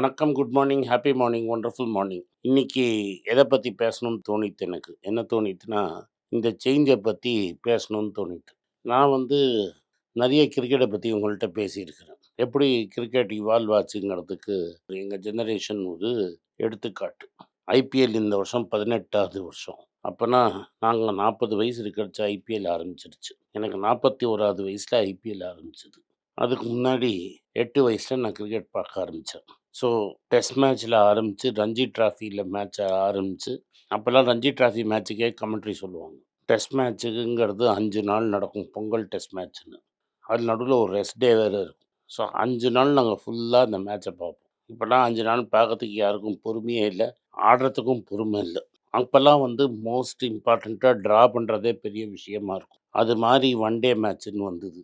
வணக்கம், good morning, happy morning, wonderful morning. இன்னைக்கு எதை பற்றி பேசணும்னு தோணித்து எனக்கு. என்ன தோணித்துன்னா, இந்த சேஞ்சை பற்றி பேசணும்னு தோணித்து. நான் வந்து நிறைய கிரிக்கெட்டை பற்றி உங்கள்கிட்ட பேசியிருக்கிறேன். எப்படி கிரிக்கெட் இவால்வ் ஆச்சுங்கிறதுக்கு எங்கள் ஜெனரேஷன் ஒரு எடுத்துக்காட்டு. ஐபிஎல் இந்த வருஷம் 18வது வருஷம். அப்போனா நாங்கள் நாற்பது வயசு இருக்கிறச்சு ஐபிஎல் ஆரம்பிச்சிருச்சு. எனக்கு நாற்பத்தி ஓராவது வயசில் ஐபிஎல் ஆரம்பிச்சது. அதுக்கு முன்னாடி எட்டு வயசில் நான் கிரிக்கெட் பார்க்க ஆரம்பித்தேன் ஸோ டெஸ்ட் மேட்ச்சில் ஆரம்பித்து ரஞ்சி ட்ராஃபியில் மேட்ச் ஆரம்பித்து அப்போல்லாம் ரஞ்சி டிராஃபி மேட்ச்சுக்கே கமெண்ட்ரி சொல்லுவாங்க. டெஸ்ட் மேட்ச்சுங்கிறது அஞ்சு நாள் நடக்கும். பொங்கல் டெஸ்ட் மேட்ச்சுன்னு அது நடுவில் ஒரு ரெஸ்ட் டே வேறு இருக்கும். ஸோ அஞ்சு நாள் நாங்கள் ஃபுல்லாக அந்த மேட்ச்சை பார்ப்போம். இப்போல்லாம் அஞ்சு நாள் பார்க்கறதுக்கு யாருக்கும் பொறுமையே இல்லை ஆடுறதுக்கும் பொறுமை இல்லை அப்போல்லாம் வந்து மோஸ்ட் இம்பார்ட்டண்ட்டாக ட்ரா பண்ணுறதே பெரிய விஷயமா இருக்கும். அது மாதிரி ஒன் டே மேட்ச்சுன்னு வந்தது.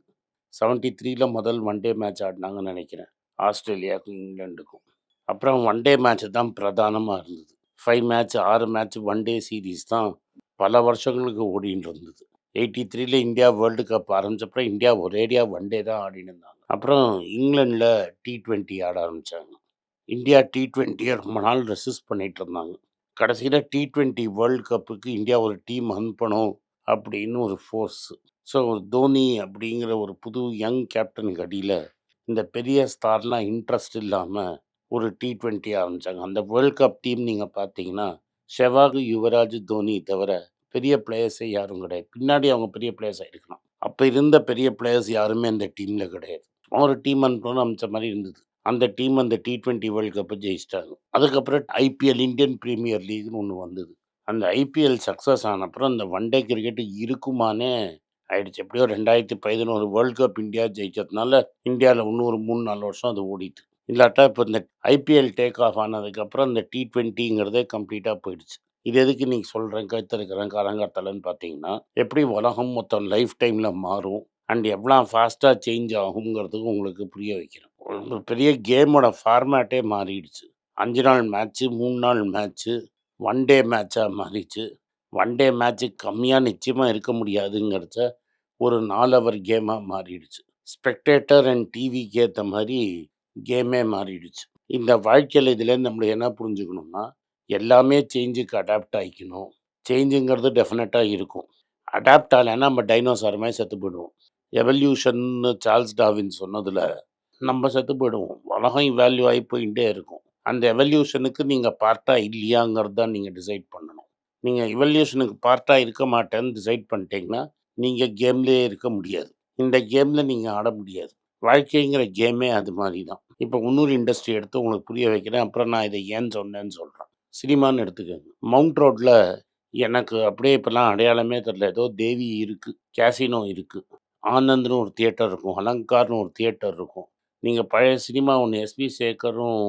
73ல முதல் ஒன் டே மேட்ச் ஆடினாங்கன்னு நினைக்கிறேன் ஆஸ்திரேலியாவுக்கும், இங்கிலாண்டுக்கும் அப்புறம் ஒன் டே மேட்ச் தான் பிரதானமாக இருந்தது. ஃபைவ் மேட்ச் ஆறு மேட்ச் ஒன் டே சீரிஸ் தான் பல வருஷங்களுக்கு ஓடின்னு இருந்தது. 83ல இந்தியா வேர்ல்டு கப் ஆரம்பிச்சப்பறம் இந்தியா ஒரேடியாக ஒன் டே தான் ஆடின்னு இருந்தாங்க. அப்புறம் இங்கிலாண்டில் டி ட்வெண்ட்டி ஆட ஆரம்பித்தாங்க இந்தியா டி20ய ரொம்ப நாள் ரெசிஸ்ட் பண்ணிட்டு இருந்தாங்க. கடைசியில் டி ட்வெண்ட்டி வேர்ல்டு கப்புக்கு இந்தியா ஒரு டீம் அனுப்பணும் அப்படின்னு ஒரு ஃபோர்ஸ். ஸோ தோனி அப்படிங்கிற ஒரு புது யங் கேப்டனுக்கு அடியில் இந்த பெரிய ஸ்டார்லாம் இன்ட்ரெஸ்ட் இல்லாமல் ஒரு டி ட்வெண்ட்டி ஆரம்பித்தாங்க அந்த வேர்ல்ட் கப் டீம் நீங்கள் பார்த்தீங்கன்னா, ஷெவாக் யுவராஜ், தோனி தவிர பெரிய பிளேயர்ஸே யாரும் கிடையாது. பின்னாடி அவங்க பெரிய பிளேயர்ஸ் ஆயிருக்கலாம். அப்போ இருந்த பெரிய பிளேயர்ஸ் யாருமே அந்த டீமில் கிடையாது. ஒரு டீம் அனுப்பணும்னு அமைச்ச மாதிரி இருந்தது. அந்த டீம் அந்த டி20 வேர்ல்ட் கப்பை ஜெயிச்சுட்டாங்க. அதுக்கப்புறம் ஐபிஎல் இந்தியன் ப்ரீமியர் லீக்னு ஒன்று வந்தது. அந்த ஐபிஎல் சக்சஸ் ஆன அப்புறம் ஒன் டே கிரிக்கெட்டு இருக்குமானே ஆயிடுச்சு. எப்படியோ 2011 வேர்ல்ட் கப் இந்தியா ஜெயிச்சதுனால இந்தியாவில் இன்னும் ஒரு 3, 4 வருஷம் அது ஓடிட்டு. இல்லாட்டா இப்போ இந்த ஐபிஎல் டேக் ஆஃப் ஆனதுக்கப்புறம் இந்த டி ட்வெண்ட்டிங்கிறதே கம்ப்ளீட்டாக போயிடுச்சு. இது எதுக்கு நீங்கள் சொல்கிறேன் கத்திருக்கிறேன் காலங்காத்தாலன்னு பார்த்தீங்கன்னா, எப்படி உலகம் மொத்தம் லைஃப் டைமில் மாறும் அண்ட் எவ்வளோ ஃபாஸ்ட்டாக சேஞ்ச் ஆகுங்கிறதுக்கு உங்களுக்கு புரிய வைக்கிறேன். ஒரு பெரிய கேமோட ஃபார்மேட்டே மாறிடுச்சு. அஞ்சு நாள் மேட்ச்சு, மூணு நாள் மேட்ச்சு, ஒன் டே மேட்சாக மாறிச்சு. ஒன் டே மேட்ச்சு கம்மியாக நிச்சயமாக இருக்க முடியாதுங்கிறச்ச ஒரு நாலவர் கேமாக மாறிடுச்சு. ஸ்பெக்டேட்டர் அண்ட் டிவிக்கு ஏற்ற மாதிரி கேமே மாறிடுச்சு. இந்த வாழ்க்கையில் இதுலேருந்து நம்மளுக்கு என்ன புரிஞ்சுக்கணும்னா, எல்லாமே சேஞ்சுக்கு அடாப்ட் ஆகிக்கணும் சேஞ்சுங்கிறது டெஃபினட்டாக இருக்கும். அடாப்ட் ஆகலைன்னா நம்ம டைனோசார் மாதிரி செத்து போயிடுவோம். எவல்யூஷன்னு சார்ல்ஸ் டாவின் சொன்னதில் நம்ம செத்து போயிடுவோம். உலகம் இவால்யூ ஆகி போயிட்டே இருக்கும். அந்த எவல்யூஷனுக்கு நீங்கள் பார்ட்டாக இல்லையாங்கிறது தான் நீங்கள் டிசைட் பண்ணணும். நீங்கள் எவல்யூஷனுக்கு பார்ட்டாக இருக்க மாட்டேன்னு டிசைட் பண்ணிட்டீங்கன்னா, நீங்கள் கேம்லேயே இருக்க முடியாது. இந்த கேமில் நீங்கள் ஆட முடியாது. வாழ்க்கைங்கிற கேமே அது மாதிரி தான். இப்போ இன்னொரு இண்டஸ்ட்ரி எடுத்து உங்களுக்கு புரிய வைக்கிறேன். அப்புறம் நான் இதை ஏன் சொன்னேன்னு சொல்கிறேன் சினிமான்னு எடுத்துக்கோங்க மவுண்ட் ரோட்டில் எனக்கு அப்படியே இப்போல்லாம் அடையாளமே தெரில ஏதோ தேவி இருக்குது கேசினோ இருக்குது ஆனந்த்னு ஒரு தியேட்டர் இருக்கும். அலங்கார்னு ஒரு தியேட்டர் இருக்கும். நீங்கள் பழைய சினிமா ஒன்று எஸ்பி சேகரும்,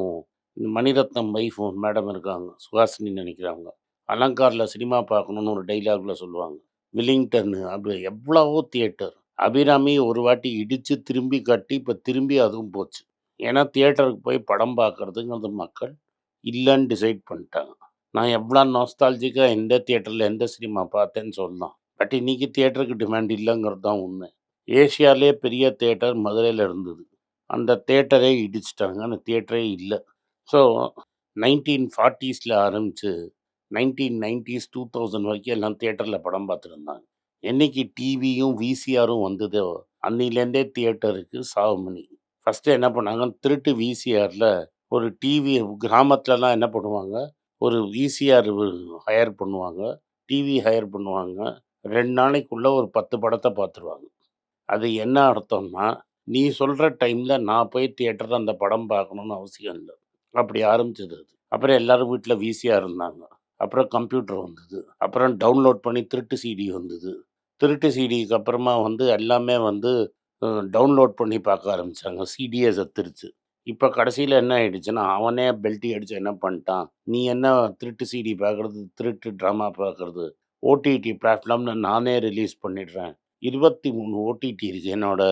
மணிரத்னம் வைஃப் மேடம் இருக்காங்க. சுஹாசினின்னு நினைக்கிறாங்க அலங்காரில் சினிமா பார்க்கணுன்னு ஒரு டைலாகில் சொல்லுவாங்க. வில்லிங்டன் அப்படி எவ்வளவோ தியேட்டர். அபிராமி ஒரு வாட்டி இடித்து திரும்பி கட்டி, இப்போ திரும்பி அதுவும் போச்சு. ஏன்னா தியேட்டருக்கு போய் படம் பார்க்கறதுங்கிறது மக்கள் இல்லைன்னு டிசைட் பண்ணிட்டாங்க. நான் எவ்வளோ நாஸ்டால்ஜிக்கா எந்த தியேட்டரில் எந்த சினிமா பார்த்தேன்னு சொல்லலாம். பட் இன்னைக்கு தியேட்டருக்கு டிமாண்ட் இல்லைங்கிறது தான் உண்மை. ஏஷியாலே பெரிய தியேட்டர் மதுரையில் இருந்தது. அந்த தியேட்டரே இடிச்சிட்டாங்க அந்த தியேட்டரே இல்லை ஸோ நைன்டீன் ஃபார்ட்டீஸில் ஆரம்பித்து நைன்டீன் நைன்டிஸ் டூ தௌசண்ட் வரைக்கும் எல்லாம் தேட்டரில் படம் பார்த்துருந்தாங்க. என்னைக்கு டிவியும், விசிஆரும் வந்ததோ, அன்னிலேருந்தே தியேட்டருக்கு சாவுமணி. ஃபஸ்ட்டு என்ன பண்ணாங்க, திருட்டு விசிஆரில் ஒரு டிவி கிராமத்துலலாம் என்ன பண்ணுவாங்க, ஒரு விசிஆர் ஹையர் பண்ணுவாங்க. டிவி ஹையர் பண்ணுவாங்க. ரெண்டு நாளைக்குள்ளே ஒரு பத்து படத்தை பார்த்துருவாங்க. அது என்ன அர்த்தம்னா, நீ சொல்கிற டைமில் நான் போய் தியேட்டரில் அந்த படம் பார்க்கணுன்னு அவசியம் இல்லை அப்படி ஆரம்பிச்சது அது. அப்புறம் எல்லோரும் வீட்டில் விசிஆர் இருந்தாங்க. அப்புறம் கம்ப்யூட்டர் வந்தது. அப்புறம் டவுன்லோட் பண்ணி திருட்டு சிடி வந்தது. திருட்டு சிடிக்கு அப்புறமா வந்து எல்லாமே வந்து டவுன்லோட் பண்ணி பார்க்க ஆரம்பித்தாங்க சிடியை சத்துருச்சு இப்போ கடைசியில் என்ன ஆயிடுச்சுன்னா, அவனே பெல்ட்டி அடித்து என்ன பண்ணிட்டான், நீ என்ன திருட்டு சிடி பார்க்குறது திருட்டு ட்ராமா பார்க்குறது ஓடிடி பிளாட்ஃபார்ம்னு நானே ரிலீஸ் பண்ணிடுறேன். 23 ஓடிடி இருக்குது என்னோட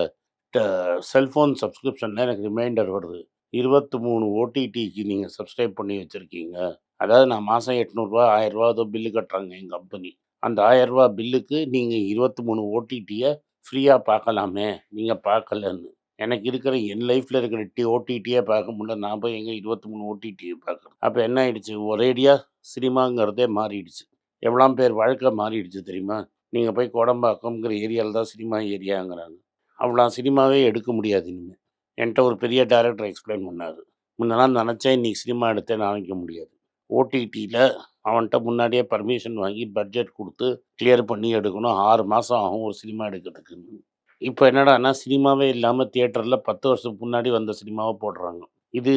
செல்ஃபோன் சப்ஸ்கிரிப்ஷனில் எனக்கு ரிமைண்டர் வருது. 23 ஓடிடிக்கு நீங்கள் சப்ஸ்கிரைப் பண்ணி வச்சுருக்கீங்க அதாவது நான் மாதம் எட்நூறுரூவா 800 ரூ. 1000 ஏதோ பில்லு கட்டுறாங்க எங்கள் கம்பெனி. அந்த ரூ. 1000 பில்லுக்கு நீங்க 23 ஓடிடிய ஃப்ரீயா பார்க்கலாமே, நீங்கள் பார்க்கலன்னு. எனக்கு இருக்கிற என் லைஃப்பில் இருக்கிற டி ஓடிடியே பார்க்க முடியல. நான் போய் எங்கே இருபத்தி மூணு ஓடிடியை பார்க்குறேன் அப்போ என்ன ஆயிடுச்சு, ஒரேடியாக சினிமாங்கிறதே மாறிடுச்சு. எவ்வளோ பேர் வாழ்க்கை மாறிடுச்சு தெரியுமா? நீங்கள் போய் கோடம்பாக்கம்ங்கிற ஏரியாவில் தான் சினிமா ஏரியாங்கிறாங்க. அவ்வளோ சினிமாவே எடுக்க முடியாது இனிமேல் என்கிட்ட ஒரு பெரிய டேரக்டர் எக்ஸ்பிளைன் பண்ணார் முன்னெல்லாம் நினச்சேன் இன்னைக்கு சினிமா எடுத்தேன்னு ஆரம்பிக்க முடியாது. ஓடிடியில் அவன்கிட்ட முன்னாடியே பர்மிஷன் வாங்கி பட்ஜெட் கொடுத்து கிளியர் பண்ணி எடுக்கணும். ஆறு மாதம் ஆகும் ஒரு சினிமா எடுக்கிறதுக்குன்னு. இப்போ என்னடான்னா சினிமாவே இல்லாமல் தியேட்டரில் பத்து வருஷத்துக்கு முன்னாடி வந்த சினிமாவை போடுறாங்க. இது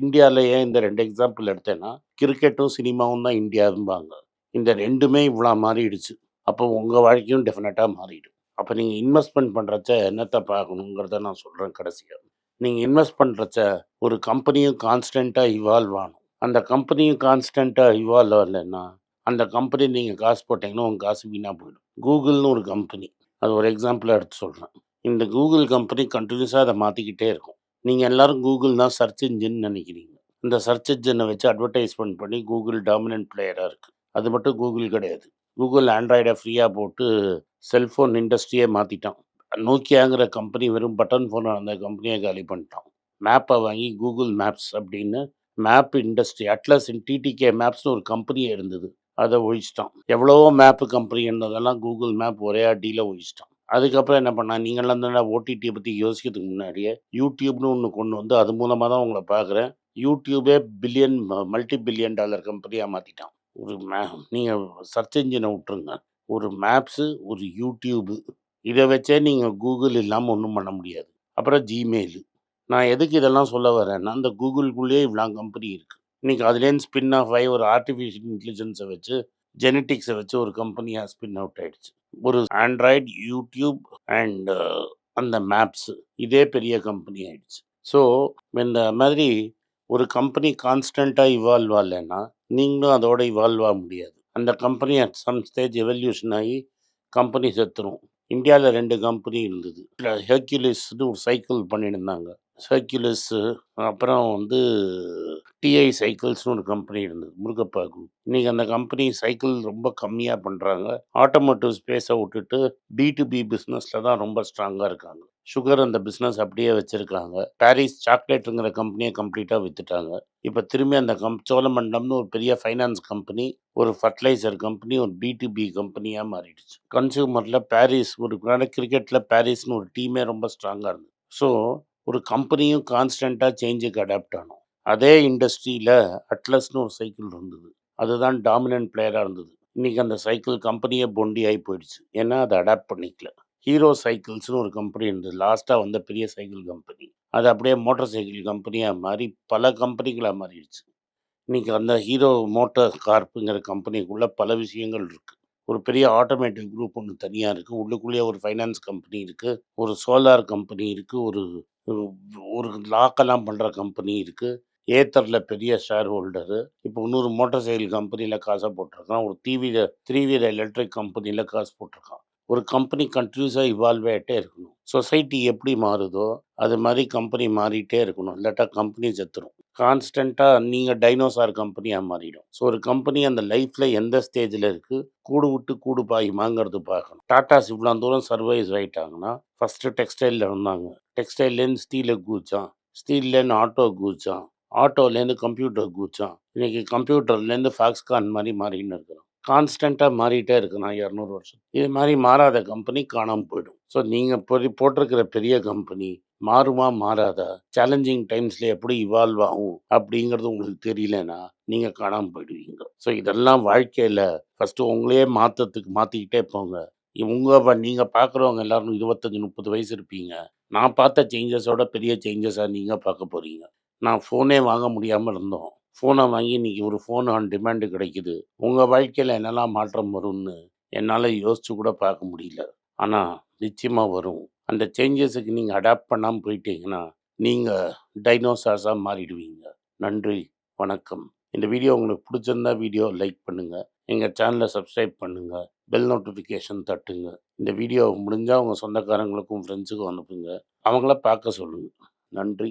இந்தியால ஏன் இந்த ரெண்டு எக்ஸாம்பிள் எடுத்தேன்னா, கிரிக்கெட்டும் சினிமாவும் தான் இந்தியாவும்பாங்க இந்த ரெண்டுமே இவ்வளோ மாறிடுச்சு. அப்போ உங்கள் வாழ்க்கையும் டெஃபினட்டாக மாறிடும். அப்போ நீங்கள் இன்வெஸ்ட்மெண்ட் பண்ணுறச்ச என்னத்த பார்க்கணுங்கிறத நான் சொல்கிறேன் கடைசியாக நீங்கள் இன்வெஸ்ட் பண்ணுறச்ச ஒரு கம்பெனியும் கான்ஸ்டண்ட்டாக இவால்வ் ஆகணும். அந்த கம்பெனியும் கான்ஸ்டண்ட்டாக இவால்வ் ஆகலைன்னா அந்த கம்பெனி நீங்கள் காசு போட்டீங்கன்னா உங்கள் காசு வீணாக போயிடும். கூகுள்னு ஒரு கம்பெனி. அது ஒரு எக்ஸாம்பிளாக எடுத்து சொல்கிறேன் இந்த கூகுள் கம்பெனி கண்டினியூஸாக அதை மாற்றிக்கிட்டே இருக்கும். நீங்க எல்லாரும் தான் சர்ச் இன்ஜின் நினைக்கிறீங்க. இந்த சர்ச் இன்ஜினை வச்சு அட்வர்டைஸ்மெண்ட் பண்ணி கூகுள் டாமினன்ட் பிளேயராக இருக்குது அது மட்டும் கூகுள் கிடையாது. கூகுள் ஆண்ட்ராய்டை ஃப்ரீயாக போட்டு செல்ஃபோன் இண்டஸ்ட்ரியே மாற்றிட்டான் நோக்கியாங்கிற கம்பெனி வெறும் பட்டன் ஃபோன் அந்த கம்பெனியை காலி பண்ணிட்டான். மேப்பை வாங்கி கூகுள் மேப்ஸ் அப்படின்னு map industry atlas in TTK மேப்ஸ்னு ஒரு கம்பெனியே இருந்தது. அதை ஒழிச்சுட்டான். எவ்வளவோ மேப்பு கம்பெனி இருந்ததெல்லாம் கூகுள் மேப் ஒரே அடியில் ஒழிச்சிட்டான் அதுக்கப்புறம் என்ன பண்ணா நீங்களாம் தானே ஓடிடியை பற்றி யோசிக்கிறதுக்கு முன்னாடியே யூடியூப்னு ஒன்று கொண்டு வந்து அது மூலமாக தான் உங்களை பார்க்குறேன். யூடியூபே பில்லியன் ம மல்டி பில்லியன் டாலர் கம்பெனியாக மாற்றிட்டான் ஒரு மே நீங்கள் சர்ச் இன்ஜினை விட்டுருங்க. ஒரு மேப்ஸு, ஒரு யூடியூபு இதை வச்சே நீங்கள் கூகுள் இல்லாமல் ஒன்றும் பண்ண முடியாது. அப்புறம் ஜிமெயிலு நான் எதுக்கு இதெல்லாம் சொல்ல வரேன்னா, அந்த கூகுள்குள்ளேயே இவ்வளோ கம்பெனி இருக்குது இன்றைக்கி அதுலேருந்து ஸ்பின் ஆஃப் ஆகி ஒரு ஆர்டிஃபிஷியல் இன்டெலிஜென்ஸை வச்சு ஜெனட்டிக்ஸை வச்சு ஒரு கம்பெனியாக ஸ்பின் அவுட் ஆகிடுச்சு ஒரு ஆண்ட்ராய்டு யூடியூப் அண்ட் அந்த மேப்ஸ் இதே பெரிய கம்பெனி ஆகிடுச்சு ஸோ இந்த மாதிரி ஒரு கம்பெனி கான்ஸ்டண்ட்டாக இவால்வ் ஆகலைன்னா நீங்களும் அதோட இவால்வ் ஆக முடியாது. அந்த company at some stage evolution ஆகி கம்பெனி செத்துரும். இந்தியாவில் ரெண்டு கம்பெனி இருந்தது. ஹெர்க்யூலிஸ்னு ஒரு சைக்கிள் பண்ணியிருந்தாங்க. சர்க்குலஸ்ஸு அப்புறம் வந்து டிஐ சைக்கிள்ஸ்னு ஒரு கம்பெனி இருந்தது. முருகப்பா குரூப். இன்னைக்கு அந்த கம்பெனி சைக்கிள் ரொம்ப கம்மியாக பண்ணுறாங்க ஆட்டோமோட்டிவ் ஸ்பேஸை விட்டுட்டு பிடிபி பிஸ்னஸில் தான் ரொம்ப ஸ்ட்ராங்காக இருக்காங்க. சுகர் அந்த பிஸ்னஸ் அப்படியே வச்சுருக்காங்க பாரிஸ் சாக்லேட்டுங்கிற கம்பெனியை கம்ப்ளீட்டாக வித்துட்டாங்க. இப்போ திரும்பி அந்த கம் சோழமண்டலம்னு ஒரு பெரிய ஃபைனான்ஸ் கம்பெனி, ஒரு ஃபெர்டிலைசர் கம்பெனி, ஒரு பிடிபி கம்பெனியாக மாறிடுச்சு. கன்சியூமரில் பாரிஸ் ஒரு கிரிக்கெட்டில் பாரிஸ்னு ஒரு டீமே ரொம்ப ஸ்ட்ராங்காக இருந்தது. ஸோ ஒரு கம்பெனியும் கான்ஸ்டண்ட்டாக சேஞ்சுக்கு அடாப்ட் ஆனோம் அதே இண்டஸ்ட்ரியில் அட்லஸ்னு ஒரு சைக்கிள் இருந்தது. அதுதான் டாமினன்ட் பிளேயராக இருந்தது. இன்றைக்கி அந்த சைக்கிள் கம்பெனியே பொண்டி ஆகி போயிடுச்சு. ஏன்னா அத அடாப்ட் பண்ணிக்கல. ஹீரோ சைக்கிள்ஸ்னு ஒரு கம்பெனி இருந்தது. லாஸ்ட்டாக வந்த பெரிய சைக்கிள் கம்பெனி. அது அப்படியே மோட்டார் சைக்கிள் கம்பெனியாக மாறி பல கம்பெனிகளாக மாறிடுச்சு. இன்னைக்கு அந்த ஹீரோ மோட்டார் கார்ப்புங்கிற கம்பெனிக்குள்ளே பல விஷயங்கள் இருக்குது ஒரு பெரிய ஆட்டோமேட்டிவ் குரூப் ஒன்று தனியாக இருக்குது உள்ளுக்குள்ளேயே ஒரு ஃபைனான்ஸ் கம்பெனி இருக்குது ஒரு சோலார் கம்பெனி இருக்குது ஒரு ஒரு லாக்கெல்லாம் பண்ற கம்பெனி இருக்கு. ஏத்தர்ல பெரிய ஷேர் ஹோல்டரு. இப்போ இன்னொரு மோட்டார் சைக்கிள் கம்பெனில காசை போட்டிருக்கான். ஒரு three wheeler three wheeler electric கம்பெனில காசு போட்டிருக்கான். ஒரு கம்பெனி கண்டினியூஸாக இவால்வ் ஆகிட்டே இருக்கணும். சொசைட்டி எப்படி மாறுதோ, அது மாதிரி கம்பெனி மாறிட்டே இருக்கணும். இல்லாட்டா கம்பெனி செத்துரும். கான்ஸ்டண்ட்டாக நீங்கள் டைனோசார் கம்பெனியாக மாறிடும். ஸோ ஒரு கம்பெனி அந்த லைஃப்ல எந்த ஸ்டேஜில் இருக்கு, கூடு விட்டு கூடு பாயுமாங்கிறது பார்க்கணும். டாட்டாஸ் இவ்வளோ தூரம் சர்வைஸ் ஆகிட்டாங்கன்னா ஃபர்ஸ்ட்டு டெக்ஸ்டைலில் இருந்தாங்க. டெக்ஸ்டைல்லேருந்து ஸ்டீல கூச்சான் ஸ்டீல்லேருந்து ஆட்டோ கூச்சான் ஆட்டோலேருந்து கம்ப்யூட்டர் கூச்சான் இன்னைக்கு கம்ப்யூட்டர்லேருந்து ஃபாக்ஸ்கான் மாதிரி மாறின்னு இருக்கிறோம். கான்ஸ்டன்ட்டா மாறிட்டே இருக்கணும் 200 வருஷம். இது மாதிரி மாறாத கம்பெனி காணாம போயிடும். ஸோ நீங்க பொறி போட்டிருக்கிற பெரிய கம்பெனி மாறுமா? மாறாதா? சேலஞ்சிங் டைம்ஸ்ல எப்படி இவால்வ் ஆகும்? அப்படிங்கிறது உங்களுக்கு தெரியலன்னா, நீங்க காணாம போயிடுவீங்க. ஸோ இதெல்லாம் வாழ்க்கையில ஃபஸ்ட்டு உங்களையே மாற்றத்துக்கு மாத்திக்கிட்டே போங்க. உங்க நீங்கள் நீங்க பார்க்குறவங்க எல்லாரும் 25, 30 வயசு இருப்பீங்க. நான் பார்த்த சேஞ்சஸோட பெரிய சேஞ்சஸா நீங்க பார்க்க போறீங்க. நான் ஃபோனே வாங்க முடியாம இருந்தோம். ஃபோனை வாங்கி இன்னைக்கு ஒரு ஃபோன் ஆன் டிமாண்டு கிடைக்குது. உங்கள் வாழ்க்கையில் என்னெல்லாம் மாற்றம் வரும்னு என்னால் யோசிச்சு கூட பார்க்க முடியல. ஆனால் நிச்சயமாக வரும். அந்த சேஞ்சஸுக்கு நீங்கள் அடாப்ட் பண்ணாமல் போயிட்டீங்கன்னா, நீங்கள் டைனோசார்ஸாக மாறிடுவீங்க. நன்றி, வணக்கம். இந்த வீடியோ உங்களுக்கு பிடிச்சிருந்தா வீடியோ லைக் பண்ணுங்கள் எங்கள் சேனலை சப்ஸ்கிரைப் பண்ணுங்கள் பெல் நோட்டிஃபிகேஷன் தட்டுங்க. இந்த வீடியோ முடிஞ்சால் உங்கள் சொந்தக்காரங்களுக்கும், ஃப்ரெண்ட்ஸுக்கும் அனுப்புங்க. அவங்கள பார்க்க சொல்லுங்கள் நன்றி,